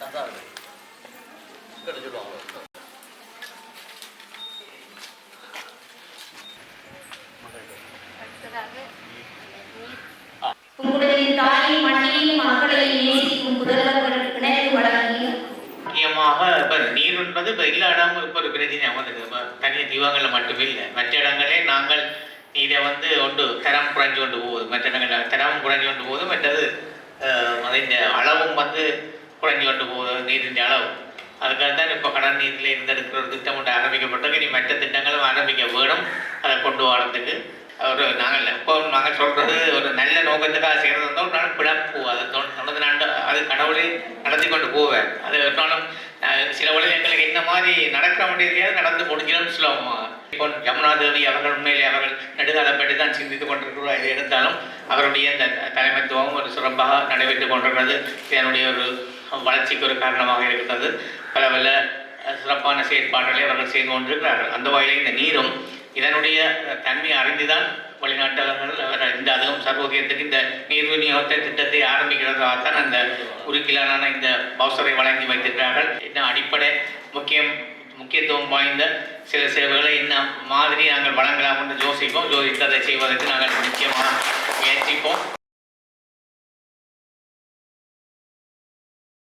அதான் கிடைச்சிடுவாங்க உங்களுடைய தாயை மண்ணையும் மக்களையும் நேசிக்கும் புதல்வர்களுக்கு கிணறு வழங்கி முக்கியமாக இப்போ நீர் என்பது இப்போ எல்லா இடமும் இப்போ ஒரு பிரச்சனை வந்தது இப்போ தனியாக தீவங்களில் மட்டுமே இல்லை. மற்ற இடங்களே நாங்கள் நீரை வந்து ஒன்று தரம் குறைஞ்சு கொண்டு போகுது மற்ற இடங்களில் தரம் குறைஞ்சு கொண்டு போகுது மற்றது அஹ், அதின் அளவும் வந்து குறைஞ்சு கொண்டு போகுது நீரின் அளவு. அதுக்காக தான் இப்போ கடன் நீரில் இருந்து எடுக்கிற ஒரு திட்டம் ஒன்று ஆரம்பிக்கப்பட்டிருக்கு இனி மற்ற திட்டங்களும் ஆரம்பிக்க வேணும். அதை கொண்டு வரதுக்கு ஒரு நாங்கள் இப்போ நாங்கள் சொல்கிறது ஒரு நல்ல நோக்கத்துக்காக செய்கிறது வந்து ஒரு நாள் பிழப்பு அதை தொடர்ந்து நான் அது கடவுளே நடத்தி கொண்டு போவேன் அது இருந்தாலும் சில வழியில் எங்களுக்கு இந்த மாதிரி நடக்கிற முடியாது நடந்து முடிஞ்சிடும் சொல்லுவாங்க இப்போ யமுனா தேவி அவர்கள் உண்மையிலே அவர்கள் நெடுகாலம் பற்றி தான் சிந்தித்து கொண்டிருக்கிறோம் இது எடுத்தாலும் அவருடைய இந்த தலைமைத்துவம் ஒரு சிறப்பாக நடைபெற்று கொண்டிருக்கிறது. இதனுடைய ஒரு வளர்ச்சிக்கு ஒரு காரணமாக இருக்கிறது பல பல சிறப்பான செயற்பாடுகளை அவர்கள் செய்து கொண்டிருக்கிறார்கள். அந்த வகையில் இந்த நீரும் இதனுடைய தன்மையை அறிந்துதான் வெளிநாட்டவர்கள் அவர் இந்த அதுவும் சர்வோதயத்துக்கு இந்த நீர் விநியோகத்தை திட்டத்தை ஆரம்பிக்கிறதாக தான் அந்த உருக்கிலான இந்த பவுசரை வழங்கி வைத்திருக்கிறார்கள். இன்னும் அடிப்படை முக்கியம் முக்கியத்துவம் வாய்ந்த சில சேவைகளை என்ன மாதிரி நாங்கள் வழங்கலாம் என்று யோசிப்போம். யோசித்து அதை செய்வதற்கு நாங்கள் முக்கியமாக முயற்சிப்போம்.